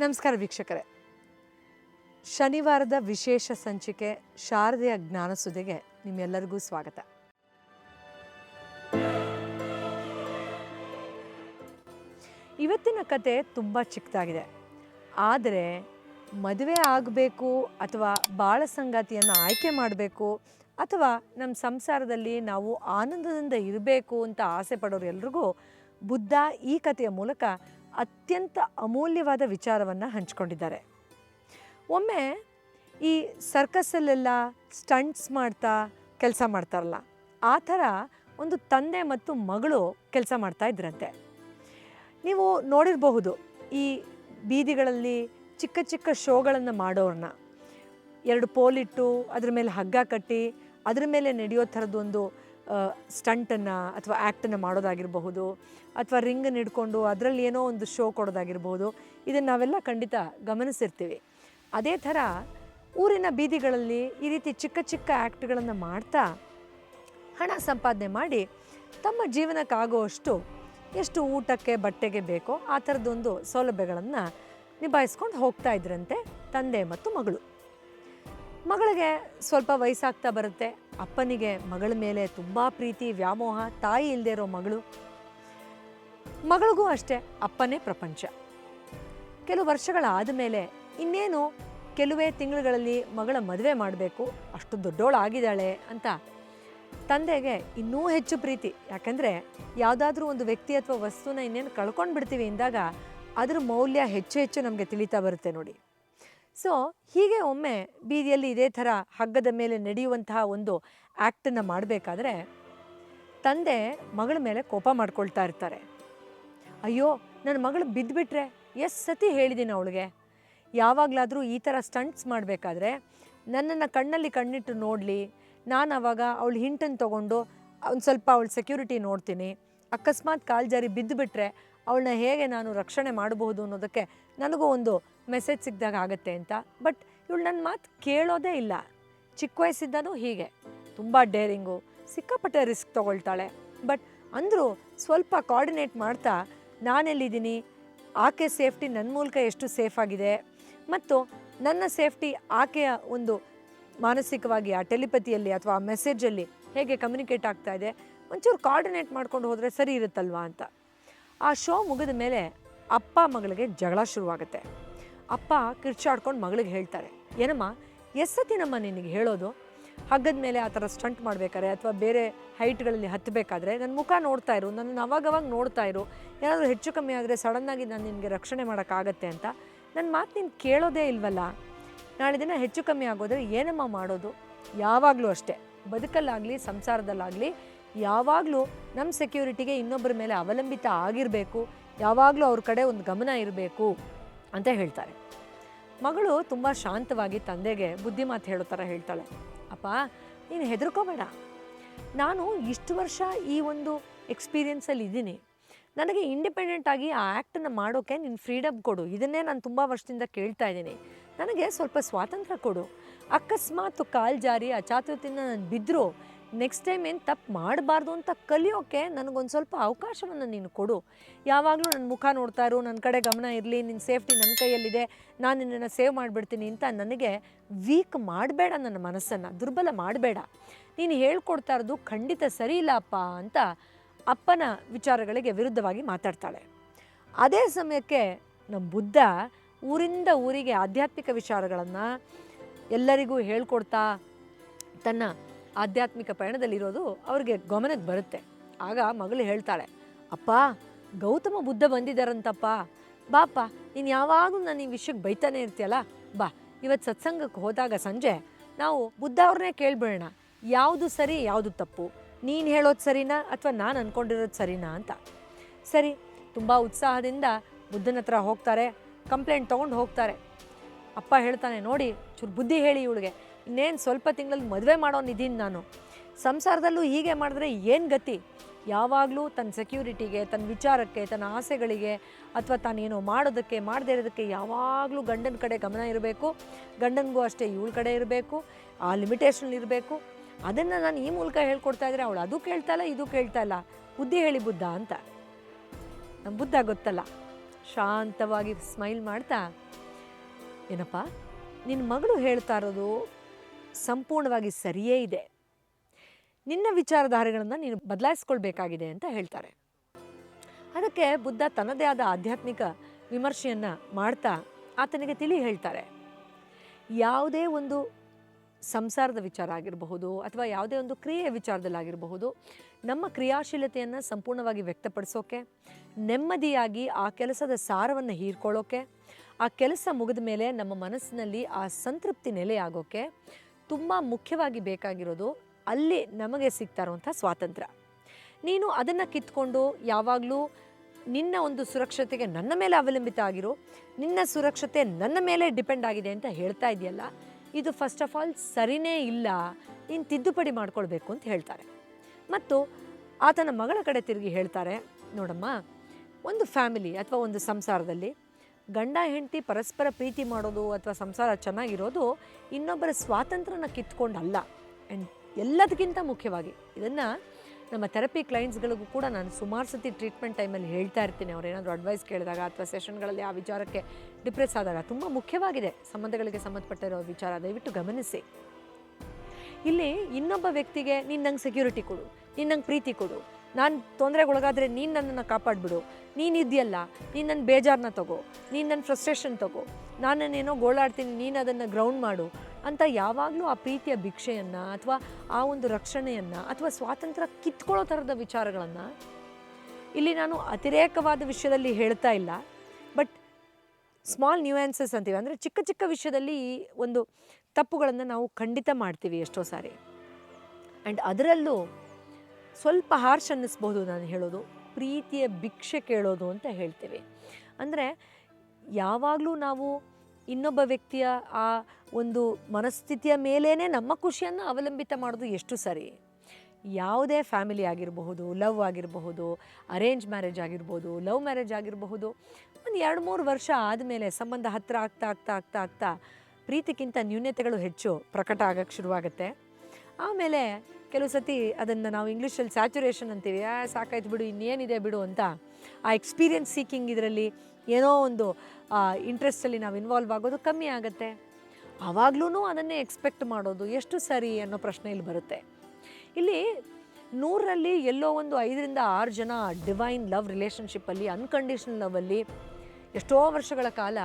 ನಮಸ್ಕಾರ ವೀಕ್ಷಕರೇ. ಶನಿವಾರದ ವಿಶೇಷ ಸಂಚಿಕೆ ಶಾರದೆಯ ಜ್ಞಾನಸುದೆಗೆ ನಿಮ್ಮೆಲ್ಲರಿಗೂ ಸ್ವಾಗತ. ಇವತ್ತಿನ ಕತೆ ತುಂಬ ಚಿಕ್ಕದಾಗಿದೆ. ಆದರೆ ಮದುವೆ ಆಗಬೇಕು ಅಥವಾ ಬಾಳ ಸಂಗಾತಿಯನ್ನು ಆಯ್ಕೆ ಮಾಡಬೇಕು ಅಥವಾ ನಮ್ಮ ಸಂಸಾರದಲ್ಲಿ ನಾವು ಆನಂದದಿಂದ ಇರಬೇಕು ಅಂತ ಆಸೆ ಪಡೋರು ಎಲ್ರಿಗೂ ಬುದ್ಧ ಈ ಕಥೆಯ ಮೂಲಕ ಅತ್ಯಂತ ಅಮೂಲ್ಯವಾದ ವಿಚಾರವನ್ನು ಹಂಚ್ಕೊಂಡಿದ್ದಾರೆ. ಒಮ್ಮೆ ಈ ಸರ್ಕಸ್ಸಲ್ಲೆಲ್ಲ ಸ್ಟಂಟ್ಸ್ ಮಾಡ್ತಾ ಕೆಲಸ ಮಾಡ್ತಾರಲ್ಲ, ಆ ಥರ ಒಂದು ತಂದೆ ಮತ್ತು ಮಗಳು ಕೆಲಸ ಮಾಡ್ತಾ ಇದ್ರಂತೆ. ನೀವು ನೋಡಿರಬಹುದು ಈ ಬೀದಿಗಳಲ್ಲಿ ಚಿಕ್ಕ ಚಿಕ್ಕ ಶೋಗಳನ್ನು ಮಾಡೋರನ್ನ ಎರಡು ಪೋಲಿಟ್ಟು, ಅದ್ರ ಮೇಲೆ ಹಗ್ಗ ಕಟ್ಟಿ, ಅದ್ರ ಮೇಲೆ ನಡೆಯೋ ಥರದ್ದೊಂದು ಸ್ಟಂಟನ್ನು ಅಥವಾ ಆ್ಯಕ್ಟನ್ನು ಮಾಡೋದಾಗಿರಬಹುದು ಅಥವಾ ರಿಂಗನ್ನು ಹಿಡ್ಕೊಂಡು ಅದರಲ್ಲಿ ಏನೋ ಒಂದು ಶೋ ಕೊಡೋದಾಗಿರ್ಬೋದು ಇದನ್ನು ನಾವೆಲ್ಲ ಖಂಡಿತ ಗಮನಿಸಿರ್ತೀವಿ. ಅದೇ ಥರ ಊರಿನ ಬೀದಿಗಳಲ್ಲಿ ಈ ರೀತಿ ಚಿಕ್ಕ ಚಿಕ್ಕ ಆ್ಯಕ್ಟ್ಗಳನ್ನು ಮಾಡ್ತಾ ಹಣ ಸಂಪಾದನೆ ಮಾಡಿ ತಮ್ಮ ಜೀವನಕ್ಕಾಗುವಷ್ಟು ಎಷ್ಟು ಊಟಕ್ಕೆ ಬಟ್ಟೆಗೆ ಬೇಕೋ ಆ ಥರದ್ದೊಂದು ಸೌಲಭ್ಯಗಳನ್ನು ನಿಭಾಯಿಸ್ಕೊಂಡು ಹೋಗ್ತಾ ಇದ್ರಂತೆ ತಂದೆ ಮತ್ತು ಮಗಳು. ಮಗಳಿಗೆ ಸ್ವಲ್ಪ ವಯಸ್ಸಾಗ್ತಾ ಬರುತ್ತೆ. ಅಪ್ಪನಿಗೆ ಮಗಳ ಮೇಲೆ ತುಂಬ ಪ್ರೀತಿ, ವ್ಯಾಮೋಹ, ತಾಯಿ ಇಲ್ಲದೆ ಇರೋ ಮಗಳು. ಮಗಳಿಗೂ ಅಷ್ಟೇ ಅಪ್ಪನೇ ಪ್ರಪಂಚ. ಕೆಲವು ವರ್ಷಗಳಾದ ಮೇಲೆ ಇನ್ನೇನು ಕೆಲವೇ ತಿಂಗಳುಗಳಲ್ಲಿ ಮಗಳ ಮದುವೆ ಮಾಡಬೇಕು, ಅಷ್ಟು ದೊಡ್ಡೋಳಾಗಿದ್ದಾಳೆ ಅಂತ ತಂದೆಗೆ ಇನ್ನೂ ಹೆಚ್ಚು ಪ್ರೀತಿ. ಯಾಕಂದರೆ ಯಾವುದಾದ್ರೂ ಒಂದು ವ್ಯಕ್ತಿ ಅಥವಾ ವಸ್ತುನ ಇನ್ನೇನು ಕಳ್ಕೊಂಡು ಬಿಡ್ತೀವಿ ಅಂದಾಗ ಅದ್ರ ಮೌಲ್ಯ ಹೆಚ್ಚು ಹೆಚ್ಚು ನಮಗೆ ತಿಳಿತಾ ಬರುತ್ತೆ ನೋಡಿ. ಸೊ ಹೀಗೆ ಒಮ್ಮೆ ಬೀದಿಯಲ್ಲಿ ಇದೇ ಥರ ಹಗ್ಗದ ಮೇಲೆ ನಡೆಯುವಂತಹ ಒಂದು ಆ್ಯಕ್ಟನ್ನು ಮಾಡಬೇಕಾದ್ರೆ ತಂದೆ ಮಗಳ ಮೇಲೆ ಕೋಪ ಮಾಡ್ಕೊಳ್ತಾ ಇರ್ತಾರೆ. ಅಯ್ಯೋ, ನನ್ನ ಮಗಳು ಬಿದ್ದುಬಿಟ್ರೆ ಎಷ್ಟು ಸತಿ ಹೇಳಿದ್ದೀನಿ ಅವಳಿಗೆ. ಯಾವಾಗಲಾದರೂ ಈ ಥರ ಸ್ಟಂಟ್ಸ್ ಮಾಡಬೇಕಾದ್ರೆ ನನ್ನನ್ನು ಕಣ್ಣಲ್ಲಿ ಕಣ್ಣಿಟ್ಟು ನೋಡಲಿ. ನಾನು ಅವಾಗ ಅವಳು ಹಿಂಟನ್ನು ತೊಗೊಂಡು ಒಂದು ಸ್ವಲ್ಪ ಅವಳ ಸೆಕ್ಯೂರಿಟಿ ನೋಡ್ತೀನಿ. ಅಕಸ್ಮಾತ್ ಕಾಲು ಜಾರಿ ಬಿದ್ದುಬಿಟ್ರೆ ಅವಳನ್ನ ಹೇಗೆ ನಾನು ರಕ್ಷಣೆ ಮಾಡಬಹುದು ಅನ್ನೋದಕ್ಕೆ ನನಗೂ ಒಂದು ಮೆಸೇಜ್ ಸಿಕ್ಕಿದಾಗ ಆಗುತ್ತೆ ಅಂತ. ಬಟ್ ಇವಳು ನನ್ನ ಮಾತು ಕೇಳೋದೇ ಇಲ್ಲ. ಚಿಕ್ಕ ವಯಸ್ಸಿದ್ದಾನೂ ಹೀಗೆ. ತುಂಬ ಡೇರಿಂಗು ಸಿಕ್ಕಾಪಟ್ಟೆ ರಿಸ್ಕ್ ತೊಗೊಳ್ತಾಳೆ. ಬಟ್ ಅಂದರೂ ಸ್ವಲ್ಪ ಕೋಆರ್ಡಿನೇಟ್ ಮಾಡ್ತಾ, ನಾನೆಲ್ಲಿದ್ದೀನಿ? ಆಕೆ ಸೇಫ್ಟಿ ನನ್ನ ಮೂಲಕ ಎಷ್ಟು ಸೇಫ್ ಆಗಿದೆ? ಮತ್ತು ನನ್ನ ಸೇಫ್ಟಿ ಆಕೆಯ ಒಂದು ಮಾನಸಿಕವಾಗಿ ಆ ಟೆಲಿಪತಿಯಲ್ಲಿ ಅಥವಾ ಆ ಮೆಸೇಜಲ್ಲಿ ಹೇಗೆ ಕಮ್ಯುನಿಕೇಟ್ ಆಗ್ತಾ ಇದೆ? ಒಂಚೂರು ಕೋಆರ್ಡಿನೇಟ್ ಮಾಡ್ಕೊಂಡು ಹೋದರೆ ಸರಿ ಇರುತ್ತಲ್ವಾ ಅಂತ. ಆ ಶೋ ಮುಗಿದ ಮೇಲೆ ಅಪ್ಪ ಮಗಳಿಗೆ ಜಗಳ ಶುರುವಾಗುತ್ತೆ. ಅಪ್ಪ ಕಿರ್ಚಾಡ್ಕೊಂಡು ಮಗಳಿಗೆ ಹೇಳ್ತಾರೆ, ಏನಮ್ಮ ಎಸ್ಸತಿನಮ್ಮ ನಿನಗೆ ಹೇಳೋದು? ಹಗ್ಗದ ಮೇಲೆ ಆ ಥರ ಸ್ಟಂಟ್ ಮಾಡಬೇಕಾದ್ರೆ ಅಥವಾ ಬೇರೆ ಹೈಟ್ಗಳಲ್ಲಿ ಹತ್ತಬೇಕಾದ್ರೆ ನನ್ನ ಮುಖ ನೋಡ್ತಾ ಇರು ನನ್ನ ಅವಾಗವಾಗ ನೋಡ್ತಾ ಇರು, ಏನಾದರೂ ಹೆಚ್ಚು ಕಮ್ಮಿ ಆದರೆ ಸಡನ್ನಾಗಿ ನಾನು ನಿನಗೆ ರಕ್ಷಣೆ ಮಾಡೋಕ್ಕಾಗತ್ತೆ ಅಂತ ನನ್ನ ಮಾತು ನೀನು ಕೇಳೋದೇ ಇಲ್ವಲ್ಲ? ನಾಳೆ ದಿನ ಹೆಚ್ಚು ಕಮ್ಮಿ ಆಗೋದ್ರೆ ಏನಮ್ಮ ಮಾಡೋದು? ಯಾವಾಗಲೂ ಅಷ್ಟೇ, ಬದುಕಲ್ಲಾಗಲಿ, ಸಂಸಾರದಲ್ಲಾಗಲಿ, ಯಾವಾಗಲೂ ನಮ್ಮ ಸೆಕ್ಯೂರಿಟಿಗೆ ಇನ್ನೊಬ್ಬರ ಮೇಲೆ ಅವಲಂಬಿತ ಆಗಿರಬೇಕು, ಯಾವಾಗಲೂ ಅವ್ರ ಕಡೆ ಒಂದು ಗಮನ ಇರಬೇಕು. ಅಂತ ಹೇಳ್ತಾರೆ. ಮಗಳು ತುಂಬ ಶಾಂತವಾಗಿ ತಂದೆಗೆ ಬುದ್ಧಿ ಮಾತು ಹೇಳೋ ಥರ ಹೇಳ್ತಾಳೆ. ಅಪ್ಪ, ನೀನು ಹೆದರ್ಕೋಬೇಡ. ನಾನು ಇಷ್ಟು ವರ್ಷ ಈ ಒಂದು ಎಕ್ಸ್ಪೀರಿಯನ್ಸಲ್ಲಿ ಇದ್ದೀನಿ. ನನಗೆ ಇಂಡಿಪೆಂಡೆಂಟ್ ಆಗಿ ಆ ಆ್ಯಕ್ಟನ್ನು ಮಾಡೋಕ್ಕೆ ನಿನ್ನ ಫ್ರೀಡಮ್ ಕೊಡು. ಇದನ್ನೇ ನಾನು ತುಂಬ ವರ್ಷದಿಂದ ಕೇಳ್ತಾ ಇದ್ದೀನಿ. ನನಗೆ ಸ್ವಲ್ಪ ಸ್ವಾತಂತ್ರ್ಯ ಕೊಡು. ಅಕಸ್ಮಾತ್ ಕಾಲು ಜಾರಿ ಅಚಾತುರ್ಯದಿಂದ ನಾನು ಬಿದ್ದರೂ ನೆಕ್ಸ್ಟ್ ಟೈಮ್ ಏನು ತಪ್ಪು ಮಾಡಬಾರ್ದು ಅಂತ ಕಲಿಯೋಕ್ಕೆ ನನಗೊಂದು ಸ್ವಲ್ಪ ಅವಕಾಶವನ್ನು ನೀನು ಕೊಡು. ಯಾವಾಗಲೂ ನನ್ನ ಮುಖ ನೋಡ್ತಾ ಇರು ನನ್ನ ಕಡೆ ಗಮನ ಇರಲಿ ನಿನ್ನ ಸೇಫ್ಟಿ ನನ್ನ ಕೈಯಲ್ಲಿದೆ, ನಾನು ನಿನ್ನನ್ನು ಸೇವ್ ಮಾಡಿಬಿಡ್ತೀನಿ ಅಂತ ನನಗೆ ವೀಕ್ ಮಾಡಬೇಡ ನನ್ನ ಮನಸ್ಸನ್ನು, ದುರ್ಬಲ ಮಾಡಬೇಡ. ನೀನು ಹೇಳ್ಕೊಡ್ತಾ ಇರೋದು ಖಂಡಿತ ಸರಿ ಇಲ್ಲ ಅಪ್ಪ ಅಂತ ಅಪ್ಪನ ವಿಚಾರಗಳಿಗೆ ವಿರುದ್ಧವಾಗಿ ಮಾತಾಡ್ತಾಳೆ. ಅದೇ ಸಮಯಕ್ಕೆ ನಮ್ಮ ಬುದ್ಧ ಊರಿಂದ ಊರಿಗೆ ಆಧ್ಯಾತ್ಮಿಕ ವಿಚಾರಗಳನ್ನು ಎಲ್ಲರಿಗೂ ಹೇಳ್ಕೊಡ್ತಾ ತನ್ನ ಆಧ್ಯಾತ್ಮಿಕ ಪಯಣದಲ್ಲಿರೋದು ಅವ್ರಿಗೆ ಗಮನಕ್ಕೆ ಬರುತ್ತೆ. ಆಗ ಮಗಳು ಹೇಳ್ತಾಳೆ, ಅಪ್ಪ, ಗೌತಮ ಬುದ್ಧ ಬಂದಿದ್ದಾರಂತಪ್ಪ ಬಾಪ್ಪ, ನೀನು ಯಾವಾಗಲೂ ನಾನು ಈ ವಿಷಯಕ್ಕೆ ಬೈತಾನೆ ಇರ್ತೀಯಲ್ಲ? ಬಾ ಇವತ್ತು ಸತ್ಸಂಗಕ್ಕೆ ಹೋದಾಗ ಸಂಜೆ ನಾವು ಬುದ್ಧ ಅವ್ರನ್ನೇ ಕೇಳ್ಬಿಡೋಣ. ಯಾವುದು ಸರಿ, ಯಾವುದು ತಪ್ಪು? ನೀನು ಹೇಳೋದು ಸರಿನಾ ಅಥವಾ ನಾನು ಅಂದ್ಕೊಂಡಿರೋದು ಸರಿನಾ ಅಂತ? ಸರಿ, ತುಂಬ ಉತ್ಸಾಹದಿಂದ ಬುದ್ಧನ ಹತ್ರ ಹೋಗ್ತಾರೆ, ಕಂಪ್ಲೇಂಟ್ ತೊಗೊಂಡು ಹೋಗ್ತಾರೆ. ಅಪ್ಪ ಹೇಳ್ತಾನೆ, ನೋಡಿ, ಚೂರು ಬುದ್ಧಿ ಹೇಳಿ ಇವಳಿಗೆ. ಇನ್ನೇನು ಸ್ವಲ್ಪ ತಿಂಗಳಲ್ಲಿ ಮದುವೆ ಮಾಡೋನಿದ್ದೀನಿ ನಾನು. ಸಂಸಾರದಲ್ಲೂ ಹೀಗೆ ಮಾಡಿದ್ರೆ ಏನು ಗತಿ? ಯಾವಾಗಲೂ ತನ್ನ ಸೆಕ್ಯೂರಿಟಿಗೆ ತನ್ನ ವಿಚಾರಕ್ಕೆ ತನ್ನ ಆಸೆಗಳಿಗೆ ಅಥವಾ ತಾನೇನೋ ಮಾಡೋದಕ್ಕೆ, ಮಾಡದೇ ಇರೋದಕ್ಕೆ ಯಾವಾಗಲೂ ಗಂಡನ ಕಡೆ ಗಮನ ಇರಬೇಕು. ಗಂಡನಿಗೂ ಅಷ್ಟೇ ಇವಳ ಕಡೆ ಇರಬೇಕು. ಆ ಲಿಮಿಟೇಷನ್ ಇರಬೇಕು. ಅದನ್ನು ನಾನು ಈ ಮೂಲಕ ಹೇಳ್ಕೊಡ್ತಾ ಇದ್ರೆ ಅವಳು ಅದು ಕೇಳ್ತಾ ಇಲ್ಲ, ಇದು ಕೇಳ್ತಾ ಇಲ್ಲ. ಬುದ್ಧಿ ಹೇಳಿ ಬುದ್ಧ ಅಂತ. ನಮ್ಮ ಬುದ್ಧ ಗೊತ್ತಲ್ಲ. ಶಾಂತವಾಗಿ ಸ್ಮೈಲ್ ಮಾಡ್ತಾ, ಏನಪ್ಪ ನಿನ್ನ ಮಗಳು ಹೇಳ್ತಾ ಇರೋದು ಸಂಪೂರ್ಣವಾಗಿ ಸರಿಯೇ ಇದೆ. ನಿನ್ನ ವಿಚಾರಧಾರೆಗಳನ್ನು ನೀನು ಬದಲಾಯಿಸ್ಕೊಳ್ಬೇಕಾಗಿದೆ ಅಂತ ಹೇಳ್ತಾರೆ. ಅದಕ್ಕೆ ಬುದ್ಧ ತನ್ನದೇ ಆದ ಆಧ್ಯಾತ್ಮಿಕ ವಿಮರ್ಶೆಯನ್ನು ಮಾಡ್ತಾ ಆತನಿಗೆ ತಿಳಿ ಹೇಳ್ತಾರೆ. ಯಾವುದೇ ಒಂದು ಸಂಸಾರದ ವಿಚಾರ ಆಗಿರಬಹುದು ಅಥವಾ ಯಾವುದೇ ಒಂದು ಕ್ರಿಯೆಯ ವಿಚಾರದಲ್ಲಾಗಿರಬಹುದು ನಮ್ಮ ಕ್ರಿಯಾಶೀಲತೆಯನ್ನು ಸಂಪೂರ್ಣವಾಗಿ ವ್ಯಕ್ತಪಡಿಸೋಕೆ, ನೆಮ್ಮದಿಯಾಗಿ ಆ ಕೆಲಸದ ಸಾರವನ್ನು ಹೀರ್ಕೊಳ್ಳೋಕೆ, ಆ ಕೆಲಸ ಮುಗಿದ ಮೇಲೆ ನಮ್ಮ ಮನಸ್ಸಿನಲ್ಲಿ ಆ ಸಂತೃಪ್ತಿ ನೆಲೆಯಾಗೋಕ್ಕೆ ತುಂಬ ಮುಖ್ಯವಾಗಿ ಬೇಕಾಗಿರೋದು ಅಲ್ಲಿ ನಮಗೆ ಸಿಗ್ತಾ ಇರುವಂಥ ಸ್ವಾತಂತ್ರ್ಯ. ನೀನು ಅದನ್ನು ಕಿತ್ಕೊಂಡು ಯಾವಾಗಲೂ ನಿನ್ನ ಒಂದು ಸುರಕ್ಷತೆಗೆ ನನ್ನ ಮೇಲೆ ಅವಲಂಬಿತ ಆಗಿರೋ, ನಿನ್ನ ಸುರಕ್ಷತೆ ನನ್ನ ಮೇಲೆ ಡಿಪೆಂಡ್ ಆಗಿದೆ ಅಂತ ಹೇಳ್ತಾ ಇದೆಯಲ್ಲ, ಇದು ಫಸ್ಟ್ ಆಫ್ ಆಲ್ ಸರಿನೇ ಇಲ್ಲ, ನೀನು ತಿದ್ದುಪಡಿ ಮಾಡ್ಕೊಳ್ಬೇಕು ಅಂತ ಹೇಳ್ತಾರೆ. ಮತ್ತು ಆತನ ಮಗಳ ಕಡೆ ತಿರುಗಿ ಹೇಳ್ತಾರೆ, ನೋಡಮ್ಮ, ಒಂದು ಫ್ಯಾಮಿಲಿ ಅಥವಾ ಒಂದು ಸಂಸಾರದಲ್ಲಿ ಗಂಡ, ಹೆಂಡತಿ ಪರಸ್ಪರ ಪ್ರೀತಿ ಮಾಡೋದು ಅಥವಾ ಸಂಸಾರ ಚೆನ್ನಾಗಿರೋದು ಇನ್ನೊಬ್ಬರ ಸ್ವಾತಂತ್ರ್ಯನ ಕಿತ್ಕೊಂಡಲ್ಲ. ಆ್ಯಂಡ್ ಎಲ್ಲದಕ್ಕಿಂತ ಮುಖ್ಯವಾಗಿ ಇದನ್ನು ನಮ್ಮ ಥೆರಪಿ ಕ್ಲೈಂಟ್ಸ್ಗಳಿಗೂ ಕೂಡ ನಾನು ಸುಮಾರು ಸತಿ ಟ್ರೀಟ್ಮೆಂಟ್ ಟೈಮಲ್ಲಿ ಹೇಳ್ತಾ ಇರ್ತೀನಿ. ಅವ್ರು ಏನಾದರೂ ಅಡ್ವೈಸ್ ಕೇಳಿದಾಗ ಅಥವಾ ಸೆಷನ್ಗಳಲ್ಲಿ ಆ ವಿಚಾರಕ್ಕೆ ಡಿಪ್ರೆಸ್ ಆದಾಗ ತುಂಬ ಮುಖ್ಯವಾಗಿದೆ. ಸಂಬಂಧಗಳಿಗೆ ಸಂಬಂಧಪಟ್ಟಿರೋ ವಿಚಾರ, ದಯವಿಟ್ಟು ಗಮನಿಸಿ. ಇಲ್ಲಿ ಇನ್ನೊಬ್ಬ ವ್ಯಕ್ತಿಗೆ, ನೀನು ನಂಗೆ ಸೆಕ್ಯೂರಿಟಿ ಕೊಡು, ನೀನು ನಂಗೆ ಪ್ರೀತಿ ಕೊಡು ನಾನು ತೊಂದರೆಗೊಳಗಾದರೆ ನೀನು ನನ್ನನ್ನು ಕಾಪಾಡಿಬಿಡು. ನೀನು ಇದೆಯಲ್ಲ, ನೀನು ನನ್ನ ಬೇಜಾರನ್ನ ತಗೋ. ನೀನು ನನ್ನ ಫ್ರಸ್ಟ್ರೇಷನ್ ತಗೋ. ನಾನು ಏನೋ ಗೋಳಾಡ್ತೀನಿ, ನೀನು ಅದನ್ನು ಗ್ರೌಂಡ್ ಮಾಡು ಅಂತ ಯಾವಾಗಲೂ ಆ ಪ್ರೀತಿಯ ಭಿಕ್ಷೆಯನ್ನು ಅಥವಾ ಆ ಒಂದು ರಕ್ಷಣೆಯನ್ನು ಅಥವಾ ಸ್ವಾತಂತ್ರ್ಯ ಕಿತ್ಕೊಳ್ಳೋ ಥರದ ವಿಚಾರಗಳನ್ನು ಇಲ್ಲಿ ನಾನು ಅತಿರೇಕವಾದ ವಿಷಯದಲ್ಲಿ ಹೇಳ್ತಾ ಇಲ್ಲ. ಬಟ್ ಸ್ಮಾಲ್ ನ್ಯೂಯಾನ್ಸಸ್ ಅಂತೀವಿ. ಅಂದರೆ ಚಿಕ್ಕ ಚಿಕ್ಕ ವಿಷಯದಲ್ಲಿ ಒಂದು ತಪ್ಪುಗಳನ್ನು ನಾವು ಖಂಡಿತ ಮಾಡ್ತೀವಿ ಎಷ್ಟೋ ಸಾರಿ. ಆ್ಯಂಡ್ ಅದರಲ್ಲೂ ಸ್ವಲ್ಪ ಹಾರ್ಶ್ ಅನ್ನಿಸ್ಬೋದು ನಾನು ಹೇಳೋದು. ಪ್ರೀತಿಯ ಭಿಕ್ಷೆ ಕೇಳೋದು ಅಂತ ಹೇಳ್ತೀವಿ. ಅಂದರೆ ಯಾವಾಗಲೂ ನಾವು ಇನ್ನೊಬ್ಬ ವ್ಯಕ್ತಿಯ ಆ ಒಂದು ಮನಸ್ಥಿತಿಯ ಮೇಲೇ ನಮ್ಮ ಖುಷಿಯನ್ನು ಅವಲಂಬಿತ ಮಾಡೋದು ಎಷ್ಟು ಸರಿ? ಯಾವುದೇ ಫ್ಯಾಮಿಲಿ ಆಗಿರಬಹುದು ಲವ್ ಆಗಿರಬಹುದು ಅರೇಂಜ್ ಮ್ಯಾರೇಜ್ ಆಗಿರ್ಬೋದು ಲವ್ ಮ್ಯಾರೇಜ್ ಆಗಿರಬಹುದು, ಒಂದು ಎರಡು ಮೂರು ವರ್ಷ ಆದಮೇಲೆ ಸಂಬಂಧ ಹತ್ತಿರ ಆಗ್ತಾ ಆಗ್ತಾ ಆಗ್ತಾ ಆಗ್ತಾ ಪ್ರೀತಿಗಿಂತ ನ್ಯೂನ್ಯತೆಗಳು ಹೆಚ್ಚು ಪ್ರಕಟ ಆಗೋಕ್ಕೆ ಶುರುವಾಗುತ್ತೆ. ಆಮೇಲೆ ಕೆಲವು ಸತಿ ಅದನ್ನು ನಾವು ಇಂಗ್ಲೀಷಲ್ಲಿ ಸ್ಯಾಚುರೇಷನ್ ಅಂತೀವಿ, ಆ, ಸಾಕಾಯ್ತು ಬಿಡು, ಇನ್ನೇನಿದೆ ಬಿಡು ಅಂತ ಆ ಎಕ್ಸ್ಪೀರಿಯನ್ಸ್ ಸೀಕಿಂಗ್ ಇದರಲ್ಲಿ ಏನೋ ಒಂದು ಇಂಟ್ರೆಸ್ಟಲ್ಲಿ ನಾವು ಇನ್ವಾಲ್ವ್ ಆಗೋದು ಕಮ್ಮಿ ಆಗುತ್ತೆ. ಆವಾಗಲೂ ಅದನ್ನೇ ಎಕ್ಸ್ಪೆಕ್ಟ್ ಮಾಡೋದು ಎಷ್ಟು ಸರಿ ಅನ್ನೋ ಪ್ರಶ್ನೆ ಇಲ್ಲಿ ಬರುತ್ತೆ. ಇಲ್ಲಿ ನೂರರಲ್ಲಿ ಎಲ್ಲೋ ಒಂದು ಐದರಿಂದ ಆರು ಜನ ಡಿವೈನ್ ಲವ್ ರಿಲೇಷನ್ಶಿಪ್ಪಲ್ಲಿ ಅನ್ಕಂಡೀಷನ್ ಲವಲ್ಲಿ ಎಷ್ಟೋ ವರ್ಷಗಳ ಕಾಲ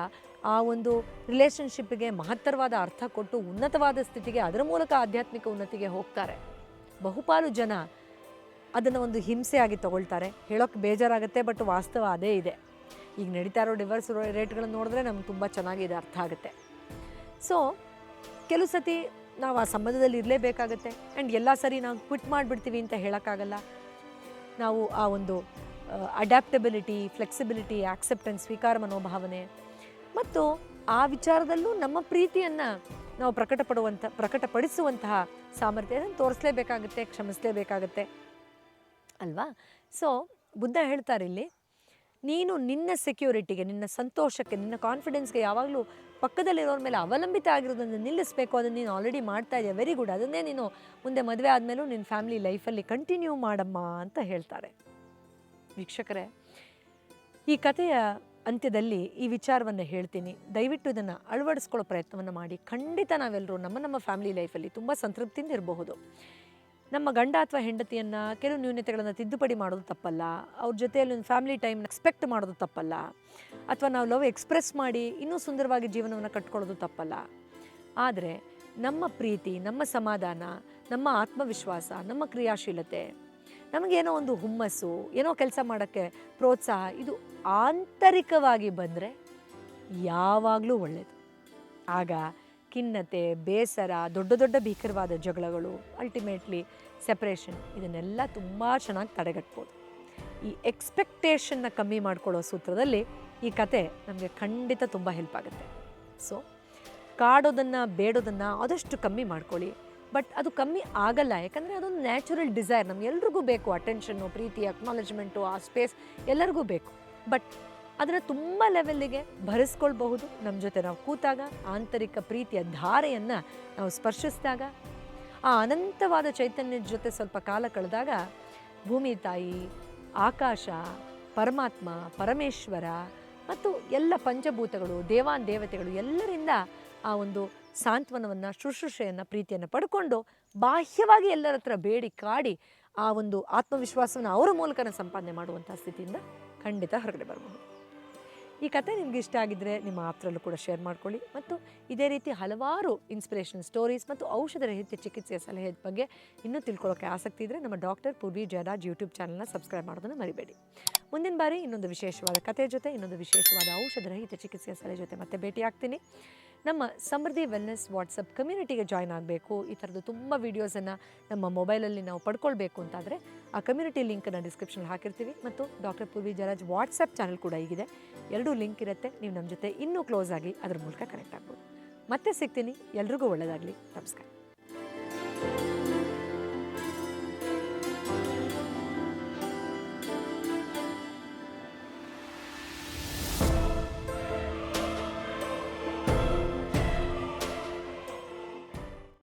ಆ ಒಂದು ರಿಲೇಷನ್ಶಿಪ್ಗೆ ಮಹತ್ತರವಾದ ಅರ್ಥ ಕೊಟ್ಟು ಉನ್ನತವಾದ ಸ್ಥಿತಿಗೆ ಅದರ ಮೂಲಕ ಆಧ್ಯಾತ್ಮಿಕ ಉನ್ನತಿಗೆ ಹೋಗ್ತಾರೆ. ಬಹುಪಾಲು ಜನ ಅದನ್ನು ಒಂದು ಹಿಂಸೆಯಾಗಿ ತಗೊಳ್ತಾರೆ. ಹೇಳೋಕ್ಕೆ ಬೇಜಾರಾಗುತ್ತೆ, ಬಟ್ ವಾಸ್ತವ ಅದೇ ಇದೆ. ಈಗ ನಡೀತಾ ಇರೋ ಡಿವರ್ಸ್ ರೇಟ್ಗಳನ್ನು ನೋಡಿದ್ರೆ ನಮ್ಗೆ ತುಂಬ ಚೆನ್ನಾಗಿ ಇದು ಅರ್ಥ ಆಗುತ್ತೆ. ಸೊ ಕೆಲವು ಸತಿ ನಾವು ಆ ಸಂಬಂಧದಲ್ಲಿ ಇರಲೇಬೇಕಾಗತ್ತೆ. ಆ್ಯಂಡ್ ಎಲ್ಲ ಸರಿ ನಾವು ಕ್ವಿಟ್ ಮಾಡಿಬಿಡ್ತೀವಿ ಅಂತ ಹೇಳೋಕ್ಕಾಗಲ್ಲ. ನಾವು ಆ ಒಂದು ಅಡ್ಯಾಪ್ಟಬಿಲಿಟಿ ಫ್ಲೆಕ್ಸಿಬಿಲಿಟಿ ಆ್ಯಕ್ಸೆಪ್ಟೆನ್ಸ್ ಸ್ವೀಕಾರ ಮನೋಭಾವನೆ. ಮತ್ತು ಆ ವಿಚಾರದಲ್ಲೂ ನಮ್ಮ ಪ್ರೀತಿಯನ್ನು ನಾವು ಪ್ರಕಟಪಡುವಂಥ, ಪ್ರಕಟಪಡಿಸುವಂತಹ ಸಾಮರ್ಥ್ಯವನ್ನು ತೋರಿಸಲೇಬೇಕಾಗುತ್ತೆ, ಕ್ಷಮಿಸಲೇಬೇಕಾಗತ್ತೆ. ಅಲ್ವಾ? ಸೊ ಬುದ್ಧ ಹೇಳ್ತಾರೆ ಇಲ್ಲಿ, ನೀನು ನಿನ್ನ ಸೆಕ್ಯೂರಿಟಿಗೆ ನಿನ್ನ ಸಂತೋಷಕ್ಕೆ, ನಿನ್ನ ಕಾನ್ಫಿಡೆನ್ಸ್ಗೆ ಯಾವಾಗಲೂ ಪಕ್ಕದಲ್ಲಿರೋರ ಮೇಲೆ ಅವಲಂಬಿತ ಆಗಿರೋದನ್ನು ನಿಲ್ಲಿಸಬೇಕು. ಅದನ್ನು ನೀನು ಆಲ್ರೆಡಿ ಮಾಡ್ತಾ ಇದೆಯಾ? ವೆರಿ ಗುಡ್ ಅದನ್ನೇ ನೀನು ಮುಂದೆ ಮದುವೆ ಆದಮೇಲೂ ನಿನ್ನ ಫ್ಯಾಮಿಲಿ ಲೈಫಲ್ಲಿ ಕಂಟಿನ್ಯೂ ಮಾಡಮ್ಮ ಅಂತ ಹೇಳ್ತಾರೆ. ವೀಕ್ಷಕರೇ, ಈ ಕಥೆಯ ಅಂತ್ಯದಲ್ಲಿ ಈ ವಿಚಾರವನ್ನು ಹೇಳ್ತೀನಿ. ದಯವಿಟ್ಟು ಇದನ್ನು ಅಳವಡಿಸ್ಕೊಳ್ಳೋ ಪ್ರಯತ್ನವನ್ನು ಮಾಡಿ. ಖಂಡಿತ ನಾವೆಲ್ಲರೂ ನಮ್ಮ ನಮ್ಮ ಫ್ಯಾಮಿಲಿ ಲೈಫಲ್ಲಿ ತುಂಬ ಸಂತೃಪ್ತಿಯಿಂದ ಇರಬಹುದು. ನಮ್ಮ ಗಂಡ ಅಥವಾ ಹೆಂಡತಿಯನ್ನು ಕೆಲವು ನ್ಯೂನತೆಗಳನ್ನು ತಿದ್ದುಪಡಿ ಮಾಡೋದು ತಪ್ಪಲ್ಲ. ಅವ್ರ ಜೊತೆಯಲ್ಲಿ ಒಂದು ಫ್ಯಾಮಿಲಿ ಟೈಮ್ ಎಕ್ಸ್ಪೆಕ್ಟ್ ಮಾಡೋದು ತಪ್ಪಲ್ಲ. ಅಥವಾ ನಾವು ಲವ್ ಎಕ್ಸ್ಪ್ರೆಸ್ ಮಾಡಿ ಇನ್ನೂ ಸುಂದರವಾಗಿ ಜೀವನವನ್ನು ಕಟ್ಕೊಳ್ಳೋದು ತಪ್ಪಲ್ಲ. ಆದರೆ ನಮ್ಮ ಪ್ರೀತಿ, ನಮ್ಮ ಸಮಾಧಾನ, ನಮ್ಮ ಆತ್ಮವಿಶ್ವಾಸ, ನಮ್ಮ ಕ್ರಿಯಾಶೀಲತೆ ನಮಗೇನೋ ಒಂದು ಹುಮ್ಮಸ್ಸು, ಏನೋ ಕೆಲಸ ಮಾಡೋಕ್ಕೆ ಪ್ರೋತ್ಸಾಹ, ಇದು ಆಂತರಿಕವಾಗಿ ಬಂದರೆ ಯಾವಾಗಲೂ ಒಳ್ಳೆಯದು ಆಗ ಖಿನ್ನತೆ, ಬೇಸರ, ದೊಡ್ಡ ದೊಡ್ಡ ಭೀಕರವಾದ ಜಗಳಗಳು ಅಲ್ಟಿಮೇಟ್ಲಿ ಸೆಪ್ರೇಷನ್ ಇದನ್ನೆಲ್ಲ ತುಂಬ ಚೆನ್ನಾಗಿ ತಡೆಗಟ್ಬೋದು. ಈ ಎಕ್ಸ್ಪೆಕ್ಟೇಷನ್ನ ಕಮ್ಮಿ ಮಾಡ್ಕೊಳ್ಳೋ ಸೂತ್ರದಲ್ಲಿ ಈ ಕತೆ ನಮಗೆ ಖಂಡಿತ ತುಂಬ ಹೆಲ್ಪ್ ಆಗುತ್ತೆ. ಸೊ ಕಾಡೋದನ್ನು, ಬೇಡೋದನ್ನು ಆದಷ್ಟು ಕಮ್ಮಿ ಮಾಡ್ಕೊಳ್ಳಿ. ಬಟ್ ಅದು ಕಮ್ಮಿ ಆಗಲ್ಲ. ಯಾಕಂದರೆ ಅದೊಂದು ನ್ಯಾಚುರಲ್ ಡಿಸೈರ್ ನಮಗೆಲ್ರಿಗೂ ಬೇಕು ಅಟೆನ್ಷನ್ನು ಪ್ರೀತಿ ಅಕ್ನಾಲಜ್ಮೆಂಟು ಆ ಸ್ಪೇಸ್ ಎಲ್ಲರಿಗೂ ಬೇಕು. ಬಟ್ ಅದನ್ನು ತುಂಬ ಲೆವೆಲ್ಲಿಗೆ ಭರಿಸ್ಕೊಳ್ಬಹುದು. ನಮ್ಮ ಜೊತೆ ನಾವು ಕೂತಾಗ ಆಂತರಿಕ ಪ್ರೀತಿಯ ಧಾರೆಯನ್ನು ನಾವು ಸ್ಪರ್ಶಿಸಿದಾಗ, ಆ ಅನಂತವಾದ ಚೈತನ್ಯದ ಜೊತೆ ಸ್ವಲ್ಪ ಕಾಲ ಕಳೆದಾಗ ಭೂಮಿ ತಾಯಿ, ಆಕಾಶ, ಪರಮಾತ್ಮ, ಪರಮೇಶ್ವರ ಮತ್ತು ಎಲ್ಲ ಪಂಚಭೂತಗಳು, ದೇವಾನ್ ದೇವತೆಗಳು ಎಲ್ಲರಿಂದ ಆ ಒಂದು ಸಾಂತ್ವನವನ್ನು, ಶುಶ್ರೂಷೆಯನ್ನು, ಪ್ರೀತಿಯನ್ನು ಪಡ್ಕೊಂಡು ಬಾಹ್ಯವಾಗಿ ಎಲ್ಲರ ಹತ್ರ ಬೇಡಿ ಕಾಡಿ ಆ ಒಂದು ಆತ್ಮವಿಶ್ವಾಸವನ್ನು ಅವರ ಮೂಲಕನ ಸಂಪಾದನೆ ಮಾಡುವಂಥ ಸ್ಥಿತಿಯಿಂದ ಖಂಡಿತ ಹೊರಗಡೆ ಬರಬಹುದು. ಈ ಕತೆ ನಿಮ್ಗೆ ಇಷ್ಟ ಆಗಿದ್ದರೆ ನಿಮ್ಮ ಆಪ್ತರಲ್ಲೂ ಕೂಡ ಶೇರ್ ಮಾಡ್ಕೊಳ್ಳಿ. ಮತ್ತು ಇದೇ ರೀತಿ ಹಲವಾರು ಇನ್ಸ್ಪಿರೇಷನ್ ಸ್ಟೋರೀಸ್ ಮತ್ತು ಔಷಧ ರಹಿತ ಚಿಕಿತ್ಸೆಯ ಸಲಹೆ ಬಗ್ಗೆ ಇನ್ನೂ ತಿಳ್ಕೊಳ್ಳೋಕೆ ಆಸಕ್ತಿ ಇದ್ದರೆ ನಮ್ಮ ಡಾಕ್ಟರ್ ಪೂರ್ವಿ ಜಯರಾಜ್ ಯೂಟ್ಯೂಬ್ ಚಾನಲ್ನ ಸಬ್ಸ್ಕ್ರೈಬ್ ಮಾಡೋದನ್ನು ಮರಿಬೇಡಿ. ಮುಂದಿನ ಬಾರಿ ಇನ್ನೊಂದು ವಿಶೇಷವಾದ ಕತೆ ಜೊತೆ, ಇನ್ನೊಂದು ವಿಶೇಷವಾದ ಔಷಧ ರಹಿತ ಚಿಕಿತ್ಸೆಯ ಸಲಹೆ ಜೊತೆ ಮತ್ತೆ ಭೇಟಿ ಆಗ್ತೀನಿ ನಮ್ಮ ಸಮೃದ್ಧಿ ವೆಲ್ನೆಸ್ ವಾಟ್ಸಪ್ ಕಮ್ಯುನಿಟಿಗೆ ಜಾಯ್ನ್ ಆಗಬೇಕು. ಈ ಥರದ್ದು ತುಂಬ ವೀಡಿಯೋಸನ್ನು ನಮ್ಮ ಮೊಬೈಲಲ್ಲಿ ನಾವು ಪಡ್ಕೊಳ್ಬೇಕು ಅಂತಾದರೆ ಆ ಕಮ್ಯುನಿಟಿ ಲಿಂಕನ್ನು ಡಿಸ್ಕ್ರಿಪ್ಷನಲ್ಲಿ ಹಾಕಿರ್ತೀವಿ. ಮತ್ತು doctor Poorvi Jayaraj WhatsApp channel ಕೂಡ ಈಗಿದೆ ಎರಡೂ ಲಿಂಕ್ ಇರುತ್ತೆ. ನೀವು ನಮ್ಮ ಜೊತೆ ಇನ್ನೂ ಕ್ಲೋಸ್ ಆಗಿ ಅದ್ರ ಮೂಲಕ ಕನೆಕ್ಟ್ ಆಗ್ಬೋದು. ಮತ್ತೆ ಸಿಗ್ತೀನಿ. ಎಲ್ರಿಗೂ ಒಳ್ಳೆಯದಾಗಲಿ ನಮಸ್ಕಾರ.